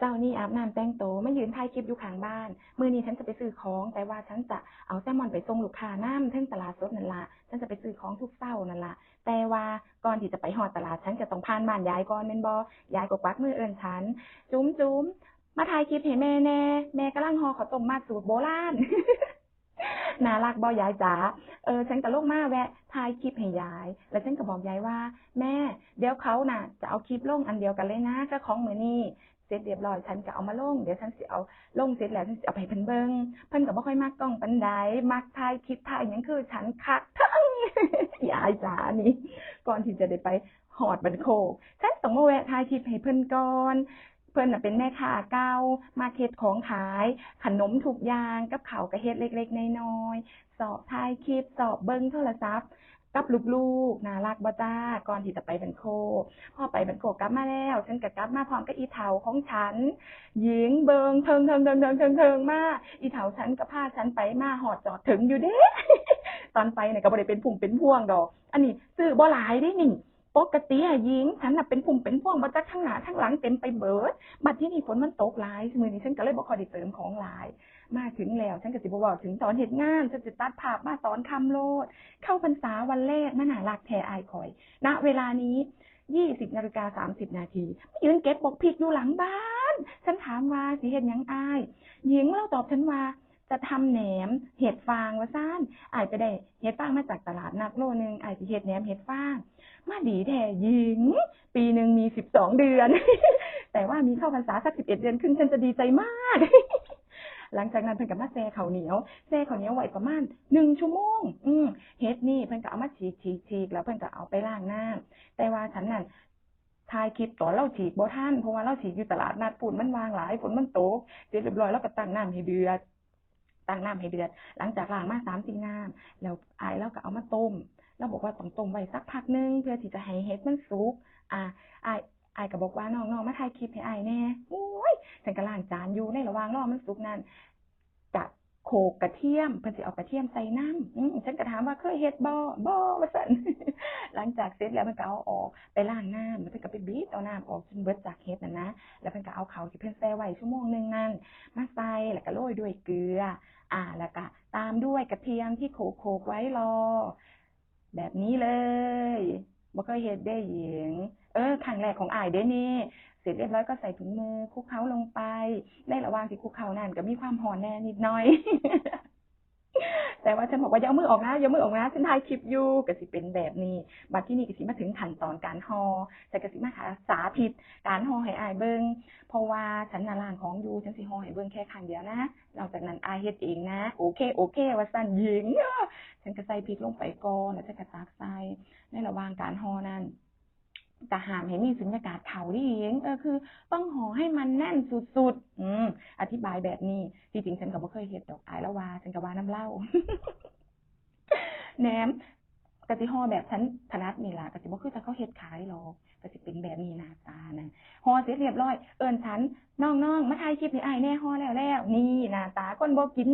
เจ้านี่อาบน้ำแต่งโตไม่ยืนถ่ายคลิปอยู่ข้างบ้าน มือนี้ฉันจะไปซื้อของ แต่ว่าฉันจะเอาแซลมอนไปส่งลูกค้าน้ำเทั้งตลาดสดนั่นละฉันจะไปซื้อของทุกเช้านั่นละแต่ว่าก่อนที่จะไปหอดตลาดฉันก็ต้องผ่านบ้านยายก่อนแม่นบยายก็กวักมือเอินฉัน จุ้มจุ้มมาถ่ายคลิปให้แม่แน่ แม่กำลังหอข้าวต้มมัดสูตรโบราณน่ารักบอยายจ๋า เออฉันก็ลงมาแวะถ่ายคลิปให้ยาย แล้วฉันก็บอกยายว่า แม่ เดี๋ยวเขาน่ะ จะเอาคลิปลงอันเดียวกันเลยนะก็ของมือนี่ เสร็จเรียบร้อยฉันก็เอามาลงเดี๋ยวฉันสิเอาลงเสร็จแล้วฉันสิเอาไปเพิ่นเบิงเพิ่นก็บ่ค่อยมักกล้องปันใดมักถ่ายคลิปถ่ายหยังคือฉันคักทั้งยายจ๋านี่ก่อนที่จะได้ไปหอดบันโคกฉันต้องมาแวะถ่ายคลิปให้เพิ่นก่อนเพิ่นน่ะเป็นแม่ค้าเก่ามาเฮ็ดของขาย ขนมทุกอย่างกับข้าวก็เฮ็ดเล็กๆน้อยๆสอบถ่ายคลิปสอบเบิ่งโทรศัพท์ กับลูกๆน่ารักบ่จ้าก่อนที่จะไปบันโคกพอไปบันโคกกลับมาแล้ว ฉันก็กลับมาพร้อมกับอีเถาของฉัน หญิงเบิงเทิงเทิงเทิงเทิงเทิงเทิงมาอีเถาฉันก็พาฉันไปมาหอดจอดถึงอยู่เด้ตอนไปเนี่ยก็บ่ได้เป็นพุ่มเป็นพ่วงดอก อันนี้ซื้อบ่หลายเด้นี่ปกติอะหญิงฉันน่ะเป็นพุ่มเป็นพ่วงบ่จักทั้งหน้าทั้งหลังเต็มไปเบิดบัดที่นี่ฝนมันตกหลายมื้อนี้ฉันก็เลยบ่ค่อยได้เติมของหลาย มาถึงแล้ว ฉันก็สิบ่เว้าถึงตอนเฮ็ดงานฉันสิตัดภาพมาตอนคำโลด เข้าพรรษาวันแรกมันน่ารักแท้อายคอย ณ เวลานี้20นาฬิกา30นาทียืนเก็บบกพริกอยู่หลังบ้าน ฉันถามว่าสิเฮ็ดยังอาย หญิงเล่าตอบฉันว่าจะทำแหนมเห็ดฟางว่าซ่านอายไปได้เห็ดฟางมาจากตลาดนัดโลนึงอายสิเฮ็ดแหนมเห็ดฟาง มาดีแท้หญิง ปีหนึ่งมี12เดือน แต่ว่ามีเข้าพรรษาสัก11เอ็ดเดือนครึ่งฉันจะดีใจมาก หลังจากนั้นเพิ่นก็มาแซ่ข้าวเหนียวแซ่ข้าวเหนียวไว้ประมาณหนึ่งชั่วโมง อืมเฮ็ดนี่เพิ่นก็เอามาฉีกฉีกฉีกแล้วเพิ่นก็เอาไปล้างน้ำแต่ว่าฉันนั่นถ่ายคลิปตอนเราฉีกบ่ทันเพราะว่าเราฉีกอยู่ตลาดนัดฝุ่นมันวางหลายฝนมันตกเสร็จเรียบร้อยแล้วก็ตั้งน้ำให้เดือดตั้งน้ำให้เดือด หลังจากล้างมาสามสี่น้ำแล้วอายแล้วก็เอามาต้มเราบอกว่าต้องต้มไว้สักพักหนึงเพื่อที่จะให้เฮ็ดมันสุกอ่าอายอายก็บอกว่าน้องๆมาถ่ายคลิปให้อายแน่โอ้ ฉันก็ล้างจานอยู่ในระหว่างรอมันสุกนั่นกะโขกกระเทียมเพิ่นสิเอากระเทียมใส่น้ำฉันก็ถามว่าเคยเฮ็ดบ่บ่ว่าซั่นหลังจากเสร็จแล้วมันก็เอาออกไปล้างน้ำแล้วเพิ่นก็ไปบีบเอาน้ำออกจนเบิดจากเฮ็ดนั่นนะแล้วเพิ่นก็เอาเขาที่เพิ่นแช่ไว้ชั่วโมงหนึงนั่นมาใส่แล้วก็โรยด้วยเกลือ อ่าแล้วก็ตามด้วยกระเทียมที่โขกโขกไว้รอ แบบนี้เลย บ่เคยเฮ็ดได้หญิง เออครั้งแรกของอายเด้นี่ เสร็จเรียบร้อยก็ใส่ถุงมือคุกเข้าลงไป ในระหว่างที่คุกเข้านั่นก็มีความหอนแน่นิดหน่อย แต่ว่าฉันบอกว่าอย่าเอามือออกนะอย่าเอามือออกนะฉันถ่ายคลิปอยู่ก็สิเป็นแบบนี้บัดที่นี่ก็สิมาถึงขั้นตอนการห่อฉันก็สิมาหาสาธิตการห่อให้อายเบิ่งเพราะว่าฉันน่ะล้างของอยู่ฉันสิห่อให้เบิ่งแค่ครั้งเดียวนะหลังจากนั้นอายเฮ็ดเองนะ โอเคโอเค ว่าสั่นหญิงฉันก็ใส่พริกลงไปก่อนแล้วฉันก็ตักใส่ในระหว่างการห่อนั้น จะหามให้มีสุญญากาศเขาที่เองเออคือ ต้องห่อให้มันแน่นสุดๆ อืมอธิบายแบบนี้จริงๆฉันก็บ่เคยเฮ็ดดอกอายล้ววาฉันก็ว่าน้ำเล้าแหนมกะสิห่อแบบฉันถนัดนี่ล่ะกะสิบ่คือจะเขาเฮ็ดขายหรอกกะสิเป็นแบบนี้หน้าตานั่นห่อเสร็จเรียบร้อย เอิ้นฉันน้องๆมาถ่ายคลิปให้อายแน่ห่อแล้วแล้วนี่หน้าตาคนบ่กิน